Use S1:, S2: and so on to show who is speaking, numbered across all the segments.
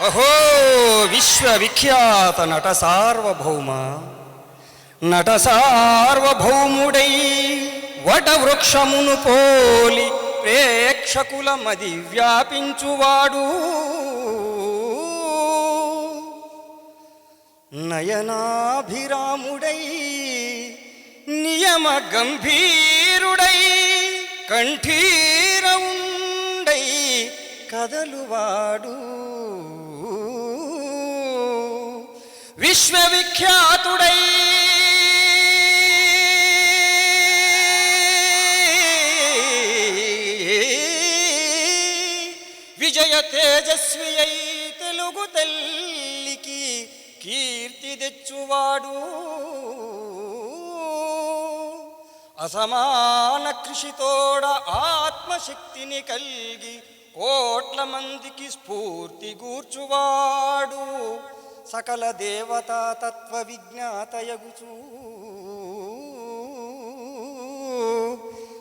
S1: అహో విశ్వవిఖ్యాత నట సార్వభౌమ. నట సార్వభౌముడై వటవృక్షమును పోలి ప్రేక్షకుల మది వ్యాపించువాడు. నయనాభిరాముడై నియమ గంభీరుడై కంఠీరవుండై కదలువాడు. విశ్వవిఖ్యాతుడై. విజయ తేజస్వి అయి తెలుగు తల్లికి కీర్తి తెచ్చువాడు. అసమాన కృషితోడ ఆత్మశక్తిని కలిగి కోట్ల మందికి స్ఫూర్తి గూర్చువాడు. సకల దేవతాతత్వ విజ్ఞాతయగుచూ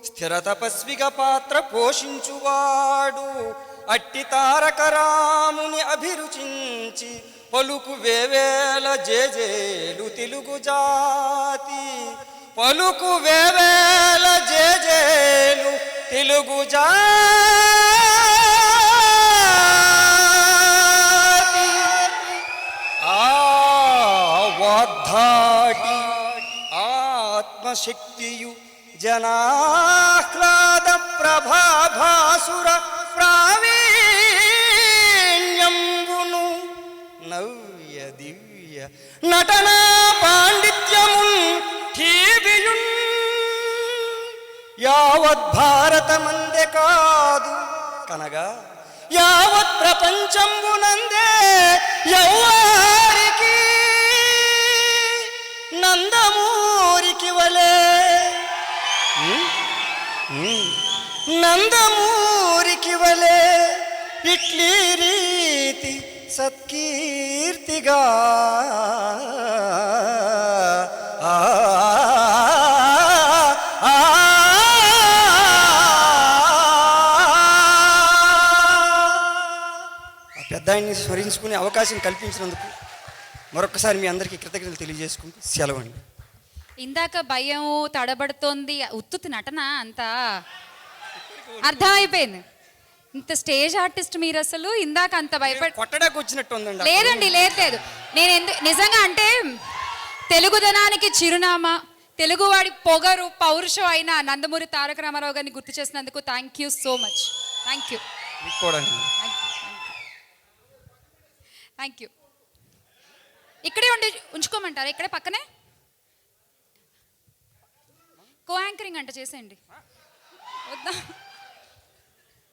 S1: స్థిర తపస్విగా పాత్ర పోషించువాడు. అట్టి తారక రాముని అభిరుచించి పలుకు వేవేల జేజేలు తెలుగు జాతి. పలుకు వేవేల జేజేలు తెలుగు జాతి. వాగ్ధాటి ఆత్మశక్తియు జనాహ్లాద ప్రభాభాసుర ప్రావీణ్యంబును. నవ్య దివ్య నటనా పాండిత్యమున్ ఠీవియున్. యావత్ భారతమందే కాదు కనగా యావత్ ప్రపంచంబునందే యౌవారికి నందమూరికి వలే ఇట్లీ రీతి సత్కీర్తిగా ఆ, ఆ స్మరించుకునే అవకాశం కల్పించినందుకు మరొకసారి మీ అందరికీ కృతజ్ఞతలు తెలియజేసుకుంటూ సెలవండి
S2: ఇందాక భయం తడబడుతోంది. ఉత్తుతి నటన అంతా అర్థమైపోయింది. ఇంత స్టేజ్ ఆర్టిస్ట్ మీరు అసలు? ఇందాక అంత భయపడి
S1: కొట్టడానికి వచ్చినట్టు ఉందండి
S2: లేదండి లేదు లేదు. నేను ఎందు నిజంగా అంటే తెలుగుదనానికి చిరునామా తెలుగువాడి పొగరు పౌరుషం అయిన నందమూరి తారక రామారావు గారిని గుర్తు చేసినందుకు thank you so much thank you. Thank you ఇక్కడే ఉండి ఉంచుకోమంటారా? ఇక్కడే పక్కనే? కో యాంకరింగ్ అంట చేసేయండి. వద్దా?